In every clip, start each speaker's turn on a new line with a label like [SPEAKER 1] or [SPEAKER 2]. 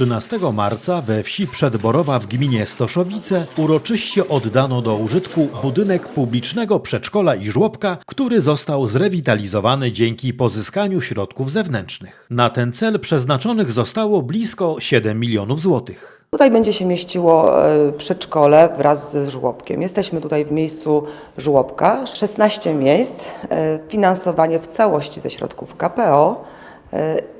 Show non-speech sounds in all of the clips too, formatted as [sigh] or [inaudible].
[SPEAKER 1] 13 marca we wsi Przedborowa w gminie Stoszowice uroczyście oddano do użytku budynek publicznego przedszkola i żłobka, który został zrewitalizowany dzięki pozyskaniu środków zewnętrznych. Na ten cel przeznaczonych zostało blisko 7 milionów złotych.
[SPEAKER 2] Tutaj będzie się mieściło e, przedszkole wraz ze żłobkiem. Jesteśmy tutaj w miejscu żłobka, 16 miejsc, e, finansowanie w całości ze środków KPO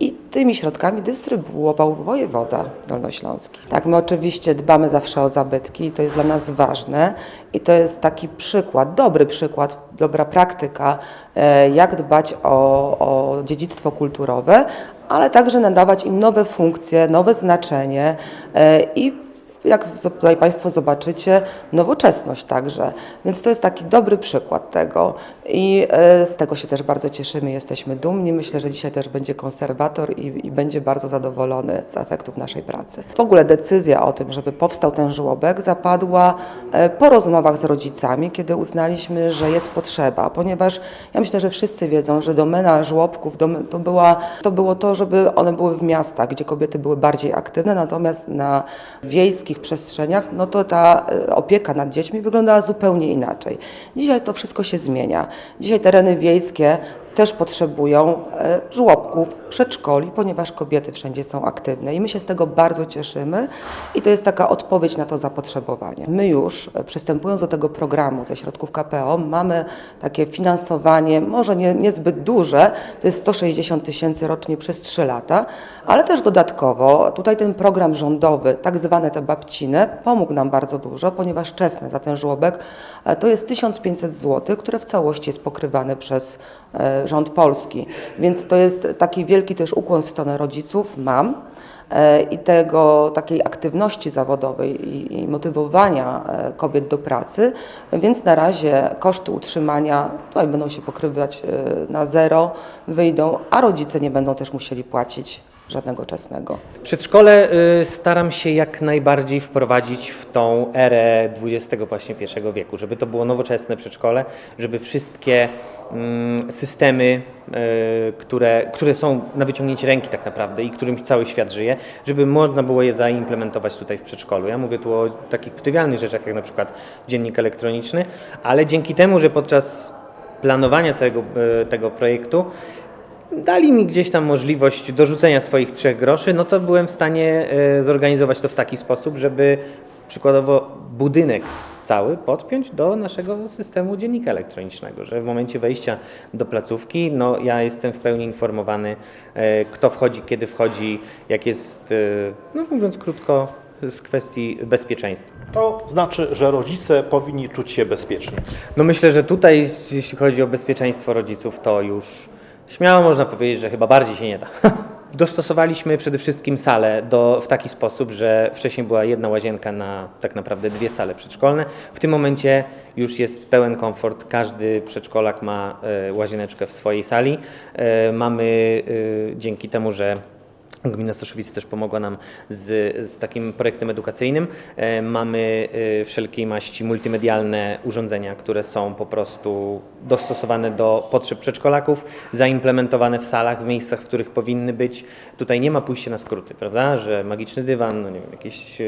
[SPEAKER 2] i tymi środkami dystrybuował wojewoda dolnośląski. Tak, my oczywiście dbamy zawsze o zabytki i to jest dla nas ważne i to jest taki przykład, dobry przykład, dobra praktyka, e, jak dbać o, o dziedzictwo kulturowe, ale także nadawać im nowe funkcje, nowe znaczenie e, i jak tutaj Państwo zobaczycie, nowoczesność także. Więc to jest taki dobry przykład tego i e, z tego się też bardzo cieszymy, jesteśmy dumni. Myślę, że dzisiaj też będzie konserwator i, i będzie bardzo zadowolony z efektów naszej pracy. W ogóle decyzja o tym, żeby powstał ten żłobek zapadła e, po rozmowach z rodzicami, kiedy uznaliśmy, że jest potrzeba, ponieważ ja myślę, że wszyscy wiedzą, że domena żłobków to, była, to było to, żeby one były w miastach, gdzie kobiety były bardziej aktywne, natomiast na wiejskich przestrzeniach, no to ta e, opieka nad dziećmi wyglądała zupełnie inaczej. Dzisiaj to wszystko się zmienia. Dzisiaj tereny wiejskie też potrzebują e, żłobków, przedszkoli, ponieważ kobiety wszędzie są aktywne i my się z tego bardzo cieszymy i to jest taka odpowiedź na to zapotrzebowanie. My już e, przystępując do tego programu ze środków KPO mamy takie finansowanie, może nie, niezbyt duże, to jest 160 tysięcy rocznie przez 3 lata, ale też dodatkowo tutaj ten program rządowy, tak zwane te babciny, pomógł nam bardzo dużo, ponieważ czesne za ten żłobek e, to jest 1500 zł, które w całości jest pokrywane przez rząd polski. Więc to jest taki wielki też ukłon w stronę rodziców, mam e, i tego takiej aktywności zawodowej i, i motywowania e, kobiet do pracy, więc na razie koszty utrzymania tutaj będą się pokrywać e, na zero, wyjdą, a rodzice nie będą też musieli płacić żadnego czesnego.
[SPEAKER 3] Przedszkole y, staram się jak najbardziej wprowadzić w tą erę XXI wieku, żeby to było nowoczesne przedszkole, żeby wszystkie mm, systemy, y, które, które są na wyciągnięcie ręki tak naprawdę i którym cały świat żyje, żeby można było je zaimplementować tutaj w przedszkolu. Ja mówię tu o takich trywialnych rzeczach, jak na przykład dziennik elektroniczny, ale dzięki temu, że podczas planowania całego y, tego projektu dali mi gdzieś tam możliwość dorzucenia swoich trzech groszy, no to byłem w stanie e, zorganizować to w taki sposób, żeby przykładowo budynek cały podpiąć do naszego systemu dziennika elektronicznego, że w momencie wejścia do placówki, no ja jestem w pełni informowany, e, kto wchodzi, kiedy wchodzi, jak jest, e, no mówiąc krótko, z kwestii bezpieczeństwa.
[SPEAKER 4] To znaczy, że rodzice powinni czuć się bezpiecznie.
[SPEAKER 3] No myślę, że tutaj, jeśli chodzi o bezpieczeństwo rodziców, to już śmiało można powiedzieć, że chyba bardziej się nie da. [laughs] Dostosowaliśmy przede wszystkim salę do, w taki sposób, że wcześniej była jedna łazienka na tak naprawdę dwie sale przedszkolne. W tym momencie już jest pełen komfort. Każdy przedszkolak ma e, łazieneczkę w swojej sali. E, mamy e, dzięki temu, że Gmina Stoszowice też pomogła nam z, z takim projektem edukacyjnym. E, Mamy e, wszelkiej maści multimedialne urządzenia, które są po prostu dostosowane do potrzeb przedszkolaków, zaimplementowane w salach, w miejscach, w których powinny być. Tutaj nie ma pójścia na skróty, prawda? Że magiczny dywan, no nie wiem, jakieś e,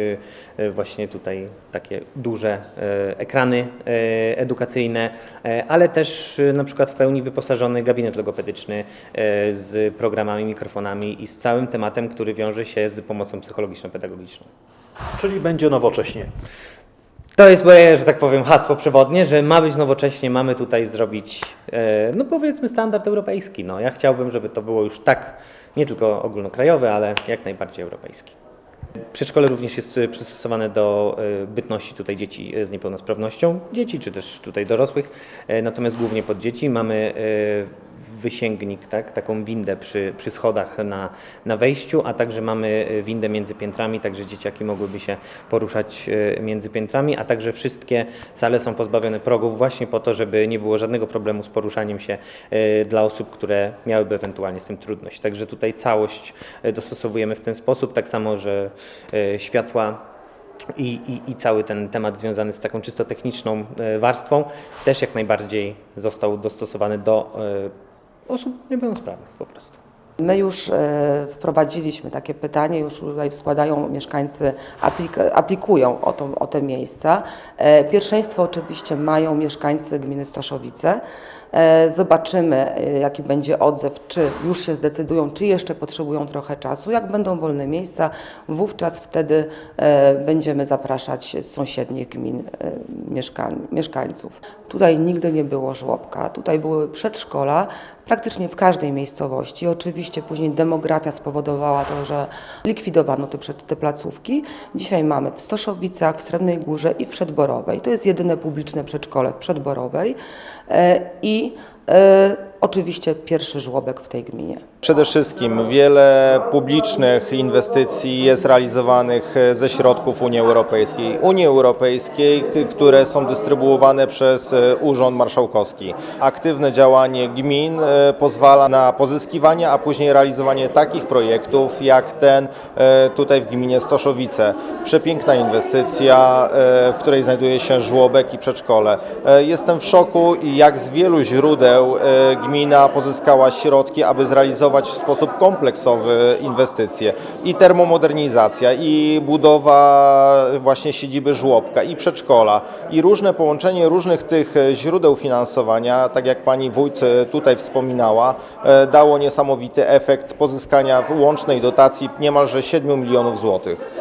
[SPEAKER 3] e, właśnie tutaj takie duże e, ekrany e, edukacyjne, e, ale też e, na przykład w pełni wyposażony gabinet logopedyczny e, z programami, mikrofonami i z całym tematem, który wiąże się z pomocą psychologiczno-pedagogiczną.
[SPEAKER 4] Czyli będzie nowocześnie.
[SPEAKER 3] To jest moje, że tak powiem, hasło przewodnie, że ma być nowocześnie, mamy tutaj zrobić, e, no powiedzmy, standard europejski. No, ja chciałbym, żeby to było już tak, nie tylko ogólnokrajowe, ale jak najbardziej europejski. Przedszkole również jest przystosowane do e, bytności tutaj dzieci e, z niepełnosprawnością, dzieci czy też tutaj dorosłych, natomiast głównie pod dzieci. Mamy wysięgnik, tak, taką windę przy, przy schodach na, na wejściu, a także mamy e, windę między piętrami, także dzieciaki mogłyby się poruszać e, między piętrami, a także wszystkie sale są pozbawione progów właśnie po to, żeby nie było żadnego problemu z poruszaniem się e, dla osób, które miałyby ewentualnie z tym trudność. Także tutaj całość dostosowujemy w ten sposób, tak samo, że światła i, i, i cały ten temat związany z taką czysto techniczną warstwą też jak najbardziej został dostosowany do osób niepełnosprawnych po prostu.
[SPEAKER 2] My już e, wprowadziliśmy takie pytanie, już tutaj składają mieszkańcy, aplik- aplikują o, to, o te miejsca. E, Pierwszeństwo oczywiście mają mieszkańcy gminy Stoszowice. E, Zobaczymy, e, jaki będzie odzew, czy już się zdecydują, czy jeszcze potrzebują trochę czasu. Jak będą wolne miejsca, wówczas wtedy e, będziemy zapraszać z sąsiednich gmin mieszkań, mieszkańców. Tutaj nigdy nie było żłobka, tutaj były przedszkola, praktycznie w każdej miejscowości. Oczywiście później demografia spowodowała to, że likwidowano te, te placówki. Dzisiaj mamy w Stoszowicach, w Srebrnej Górze i w Przedborowej. To jest jedyne publiczne przedszkole w Przedborowej i e, oczywiście pierwszy żłobek w tej gminie.
[SPEAKER 5] Przede wszystkim wiele publicznych inwestycji jest realizowanych ze środków Unii Europejskiej. Unii Europejskiej, które są dystrybuowane przez e, Urząd Marszałkowski. Aktywne działanie gmin e, pozwala na pozyskiwanie, a później realizowanie takich projektów jak ten e, tutaj w gminie Stoszowice. Przepiękna inwestycja, w której znajduje się żłobek i przedszkole. Jestem w szoku, jak z wielu źródeł e, gmina pozyskała środki, aby zrealizować w sposób kompleksowy inwestycje. I termomodernizacja, i budowa właśnie siedziby żłobka, i przedszkola, i różne połączenie różnych tych e, źródeł finansowania, tak jak pani wójt e, tutaj wspominała, e, dało niesamowity efekt pozyskania łącznej dotacji niemalże 7 milionów złotych.